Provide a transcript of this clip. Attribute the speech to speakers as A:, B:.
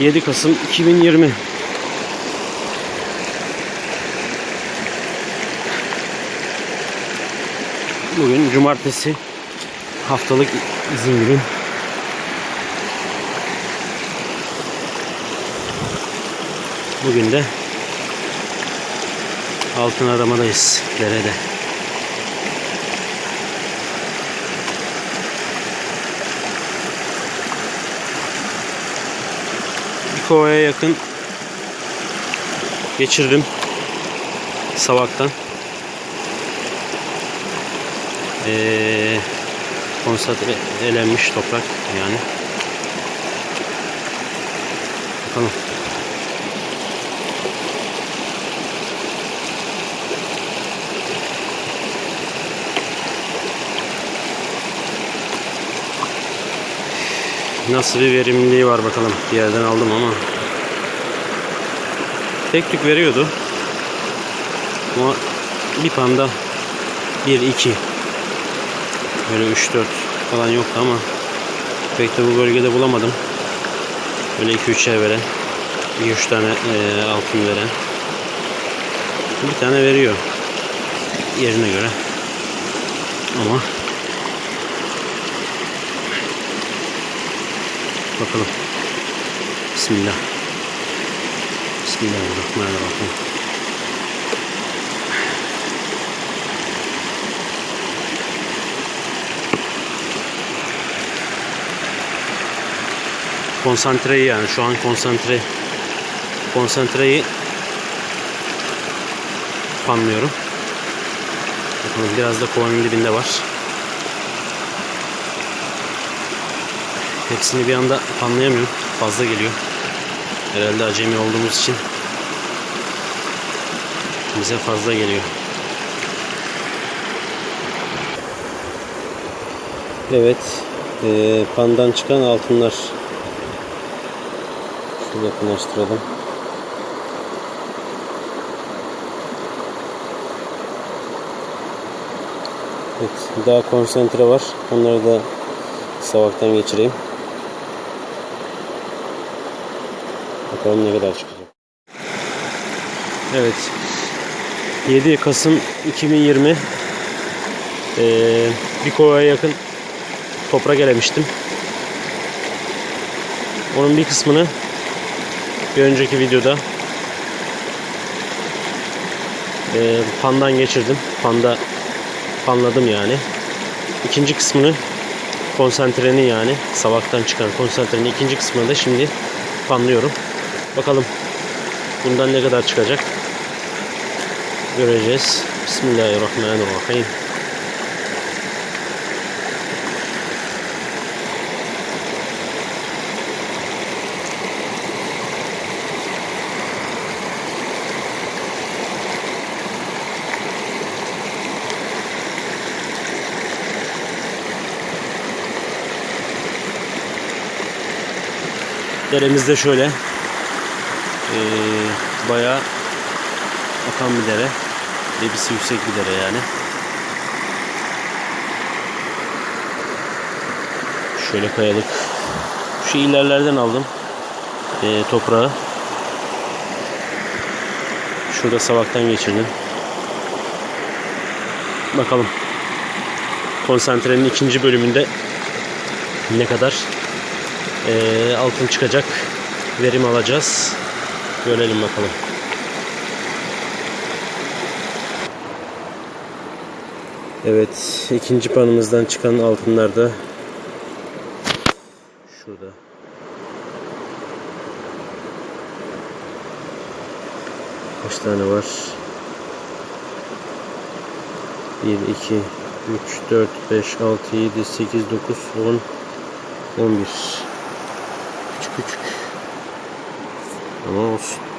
A: 7 Kasım 2020 Bugün cumartesi haftalık izin günüm. Bugün de altın aramadayız derede. Bir kovaya yakın geçirdim savaktan. Ee, konsantre elenmiş toprak yani. Bakalım. Nasıl bir verimliliği var bakalım. Bir yerden aldım ama. Tek tük veriyordu. Ama bir panda 1 2 böyle 3 4 falan yoktu ama pek de bu bölgede bulamadım. Böyle 2 3'e veren, 2 3 tane e, altın veren. Bir tane veriyor yerine göre. Ama Bakalım. Bismillah. Bismillahirrahmanirrahim. Konsantreyi yani şu an konsantre konsantreyi panlıyorum. Bakalım biraz da kovanın dibinde var. Hepsini bir anda panlayamıyorum. Fazla geliyor. Herhalde acemi olduğumuz için bize fazla geliyor. Evet. E, pandan çıkan altınlar. Şöyle yakınlaştıralım. Evet, daha konsantre var. Onları da savaktan geçireyim. Bakalım ne kadar çıkacak. Evet. 7 Kasım 2020 ee, bir kovaya yakın toprak elemiştim. Onun bir kısmını bir önceki videoda ee, pandan geçirdim. Panda panladım yani. İkinci kısmını konsantrenin yani savaktan çıkan konsantrenin ikinci kısmını da şimdi panlıyorum. Bakalım bundan ne kadar çıkacak göreceğiz. Bismillahirrahmanirrahim. Deremizde şöyle ee, bayağı akan bir dere. Debisi yüksek bir dere yani. Şöyle kayalık. Şu ilerlerden aldım ee, toprağı. Şurada savaktan geçirdim. Bakalım. Konsantrenin ikinci bölümünde ne kadar ee, altın çıkacak verim alacağız. Görelim bakalım. Evet, ikinci panımızdan çıkan altınlar da şurada. Kaç tane var? 1, 2, 3, 4, 5, 6, 7, 8, 9, 10, 11. Küçük küçük. Ama olsun.